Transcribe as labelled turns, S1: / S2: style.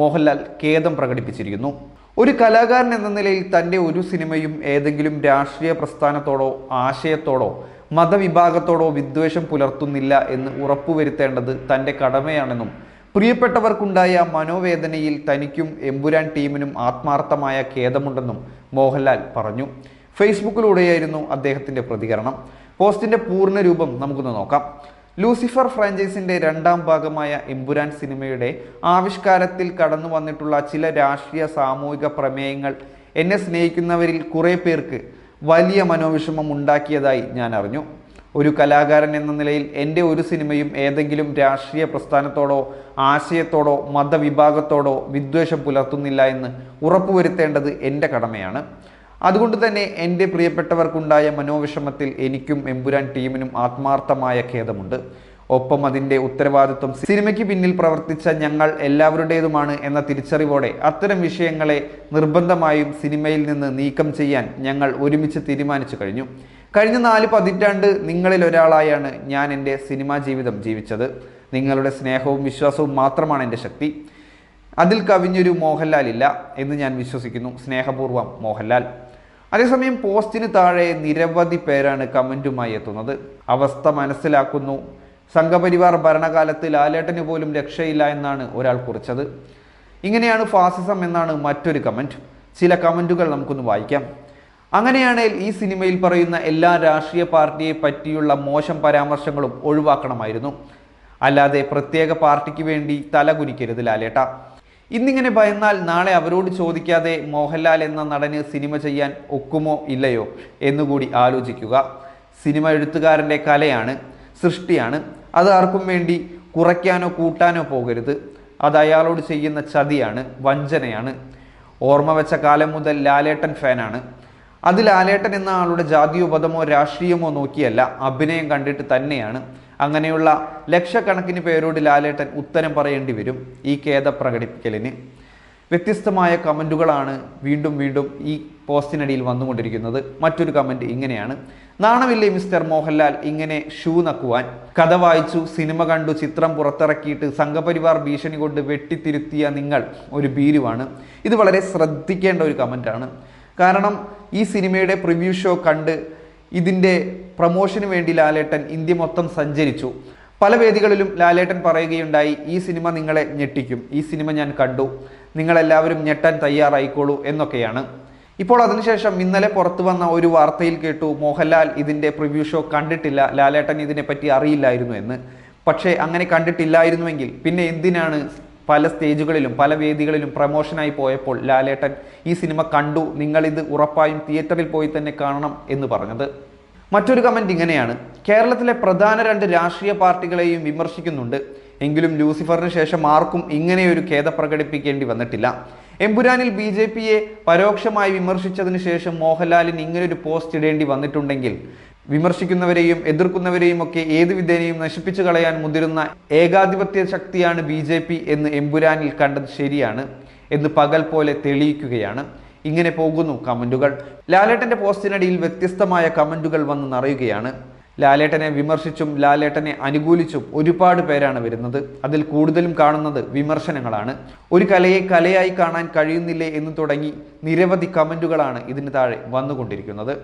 S1: മോഹൻലാൽ ഖേദം പ്രകടിപ്പിച്ചിരിക്കുന്നു. ഒരു കലാകാരൻ എന്ന നിലയിൽ തന്റെ ഒരു സിനിമയും ഏതെങ്കിലും രാഷ്ട്രീയ പ്രസ്ഥാനത്തോടോ ആശയത്തോടോ മതവിഭാഗത്തോടോ വിദ്വേഷം പുലർത്തുന്നില്ല എന്ന് ഉറപ്പുവരുത്തേണ്ടത് തന്റെ കടമയാണെന്നും പ്രിയപ്പെട്ടവർക്കുണ്ടായ മനോവേദനയിൽ തനിക്കും എമ്പുരാൻ ടീമിനും ആത്മാർത്ഥമായ ഖേദമുണ്ടെന്നും മോഹൻലാൽ പറഞ്ഞു. ഫേസ്ബുക്കിലൂടെയായിരുന്നു അദ്ദേഹത്തിന്റെ പ്രതികരണം. പോസ്റ്റിന്റെ പൂർണ രൂപം നമുക്കൊന്ന് നോക്കാം. ലൂസിഫർ ഫ്രാഞ്ചൈസിന്റെ രണ്ടാം ഭാഗമായ എമ്പുരാൻ സിനിമയുടെ ആവിഷ്കാരത്തിൽ കടന്നു വന്നിട്ടുള്ള ചില രാഷ്ട്രീയ സാമൂഹിക പ്രമേയങ്ങൾ എന്നെ സ്നേഹിക്കുന്നവരിൽ കുറേ പേർക്ക് വലിയ മനോവിഷമം ഉണ്ടാക്കിയതായി ഞാൻ അറിഞ്ഞു. ഒരു കലാകാരൻ എന്ന നിലയിൽ എന്റെ ഒരു സിനിമയും ഏതെങ്കിലും രാഷ്ട്രീയ പ്രസ്ഥാനത്തോടോ ആശയത്തോടോ മതവിഭാഗത്തോടോ വിദ്വേഷം പുലർത്തുന്നില്ല എന്ന് ഉറപ്പുവരുത്തേണ്ടത് എന്റെ കടമയാണ്. അതുകൊണ്ട് തന്നെ എന്റെ പ്രിയപ്പെട്ടവർക്കുണ്ടായ മനോവിഷമത്തിൽ എനിക്കും എമ്പുരാൻ ടീമിനും ആത്മാർത്ഥമായ ഖേദമുണ്ട്. ഒപ്പം അതിന്റെ ഉത്തരവാദിത്വം സിനിമയ്ക്ക് പിന്നിൽ പ്രവർത്തിച്ച ഞങ്ങൾ എല്ലാവരുടേതുമാണ് എന്ന തിരിച്ചറിവോടെ അത്തരം വിഷയങ്ങളെ നിർബന്ധമായും സിനിമയിൽ നിന്ന് നീക്കം ചെയ്യാൻ ഞങ്ങൾ ഒരുമിച്ച് തീരുമാനിച്ചു കഴിഞ്ഞു. കഴിഞ്ഞ നാല് പതിറ്റാണ്ട് നിങ്ങളിൽ ഒരാളായാണ് ഞാൻ എന്റെ സിനിമാ ജീവിതം ജീവിച്ചത്. നിങ്ങളുടെ സ്നേഹവും വിശ്വാസവും മാത്രമാണ് എന്റെ ശക്തി. അതിൽ കവിഞ്ഞൊരു മോഹൻലാൽ ഇല്ല എന്ന് ഞാൻ വിശ്വസിക്കുന്നു. സ്നേഹപൂർവം മോഹൻലാൽ. അതേസമയം പോസ്റ്റിന് താഴെ നിരവധി പേരാണ് കമന്റുമായി എത്തുന്നത്. അവസ്ഥ മനസ്സിലാക്കുന്നു. സംഘപരിവാർ ഭരണകാലത്ത് ലാലേട്ടന് പോലും രക്ഷയില്ല എന്നാണ് ഒരാൾ കുറിച്ചത്. ഇങ്ങനെയാണ് ഫാസിസം എന്നാണ് മറ്റൊരു കമന്റ് ചില കമന്റുകൾ നമുക്കൊന്ന് വായിക്കാം. അങ്ങനെയാണെങ്കിൽ ഈ സിനിമയിൽ പറയുന്ന എല്ലാ രാഷ്ട്രീയ പാർട്ടിയെ പറ്റിയുള്ള മോശം പരാമർശങ്ങളും ഒഴിവാക്കണമായിരുന്നു. അല്ലാതെ പ്രത്യേക പാർട്ടിക്ക് വേണ്ടി തലകുനിക്കരുത് ലാലേട്ട. ഇന്നിങ്ങനെ ഭയന്നാൽ നാളെ അവരോട് ചോദിക്കാതെ മോഹൻലാൽ എന്ന നടന് സിനിമ ചെയ്യാൻ ഒക്കുമോ ഇല്ലയോ എന്നുകൂടി ആലോചിക്കുക. സിനിമ എഴുത്തുകാരന്റെ കലയാണ് സൃഷ്ടിയാണ്. അത് ആർക്കും വേണ്ടി കുറയ്ക്കാനോ കൂട്ടാനോ പോകരുത്. അത് അയാളോട് ചെയ്യുന്ന ചതിയാണ് വഞ്ചനയാണ്. ഓർമ്മ വെച്ച കാലം മുതൽ ലാലേട്ടൻ ഫാനാണ്. അത് ലാലേട്ടൻ എന്ന ആളുടെ ജാതിയോ പദമോ രാഷ്ട്രീയമോ നോക്കിയല്ല. അഭിനയം കണ്ടിട്ട് തന്നെയാണ്. അങ്ങനെയുള്ള ലക്ഷക്കണക്കിന് പേരോട് ലാലേട്ടൻ ഉത്തരം പറയേണ്ടി വരും ഈ ഖേദ പ്രകടിപ്പിക്കലിന്. വ്യത്യസ്തമായ കമന്റുകളാണ് വീണ്ടും വീണ്ടും ഈ പോസ്റ്റിനടിയിൽ വന്നുകൊണ്ടിരിക്കുന്നത്. മറ്റൊരു കമന്റ് ഇങ്ങനെയാണ്. നാണമില്ലേ മിസ്റ്റർ മോഹൻലാൽ ഇങ്ങനെ ഷൂ നക്കുവാൻ? കഥ വായിച്ചു സിനിമ കണ്ടു ചിത്രം പുറത്തിറക്കിയിട്ട് സംഘപരിവാർ ഭീഷണി കൊണ്ട് വെട്ടിത്തിരുത്തിയ നിങ്ങൾ ഒരു ഭീരുവാണ്. ഇത് വളരെ ശ്രദ്ധിക്കേണ്ട ഒരു കമന്റാണ് കാരണം ഈ സിനിമയുടെ പ്രിവ്യൂ ഷോ കണ്ട് ഇതിന്റെ പ്രൊമോഷന് വേണ്ടി ലാലേട്ടൻ ഇന്ത്യ മൊത്തം സഞ്ചരിച്ചു. പല വേദികളിലും ലാലേട്ടൻ പറയുകയുണ്ടായി ഈ സിനിമ നിങ്ങളെ ഞെട്ടിക്കും. ഈ സിനിമ ഞാൻ കണ്ടു. നിങ്ങളെല്ലാവരും ഞെട്ടാൻ തയ്യാറായിക്കോളൂ എന്നൊക്കെയാണ്. ഇപ്പോൾ അതിനുശേഷം ഇന്നലെ പുറത്തു വന്ന ഒരു വാർത്തയിൽ കേട്ടു മോഹൻലാൽ ഇതിന്റെ പ്രിവ്യൂ ഷോ കണ്ടിട്ടില്ല. ലാലേട്ടൻ ഇതിനെപ്പറ്റി അറിയില്ലായിരുന്നു എന്ന്. പക്ഷേ അങ്ങനെ കണ്ടിട്ടില്ലായിരുന്നുവെങ്കിൽ പിന്നെ എന്തിനാണ് പല സ്റ്റേജുകളിലും പല വേദികളിലും പ്രമോഷനായി പോയപ്പോൾ ലാലേട്ടൻ ഈ സിനിമ കണ്ടു നിങ്ങളിത് ഉറപ്പായും തിയേറ്ററിൽ പോയി തന്നെ കാണണം എന്ന് പറഞ്ഞത്. മറ്റൊരു കമന്റ് ഇങ്ങനെയാണ്. കേരളത്തിലെ പ്രധാന രണ്ട് രാഷ്ട്രീയ പാർട്ടികളെയും വിമർശിക്കുന്നുണ്ട്. എങ്കിലും ലൂസിഫറിന് ശേഷം ആർക്കും ഇങ്ങനെയൊരു ഖേദ പ്രകടിപ്പിക്കേണ്ടി വന്നിട്ടില്ല. എമ്പുരാനിൽ ബി ജെ പിയെ പരോക്ഷമായി വിമർശിച്ചതിന് ശേഷം മോഹൻലാലിന് ഇങ്ങനൊരു പോസ്റ്റ് ഇടേണ്ടി വന്നിട്ടുണ്ടെങ്കിൽ വിമർശിക്കുന്നവരെയും എതിർക്കുന്നവരെയും ഒക്കെ ഏത് വിധേനയും നശിപ്പിച്ചു കളയാൻ മുതിരുന്ന ഏകാധിപത്യ ശക്തിയാണ് ബി ജെ പി എന്ന് എമ്പുരാനിൽ കണ്ടത് ശരിയാണ് എന്ന് പകൽ പോലെ തെളിയിക്കുകയാണ്. ഇങ്ങനെ പോകുന്നു കമന്റുകൾ ലാലേട്ടന്റെ പോസ്റ്റിനടിയിൽ വ്യത്യസ്തമായ കമന്റുകൾ വന്ന് നിറയുകയാണ്. ലാലേട്ടനെ വിമർശിച്ചും ലാലേട്ടനെ അനുകൂലിച്ചും ഒരുപാട് പേരാണ് വരുന്നത്. അതിൽ കൂടുതലും കാണുന്നത് വിമർശനങ്ങളാണ്. ഒരു കലയെ കലയായി കാണാൻ കഴിയുന്നില്ലേ എന്ന് തുടങ്ങി നിരവധി കമന്റുകളാണ് ഇതിന് താഴെ വന്നുകൊണ്ടിരിക്കുന്നത്.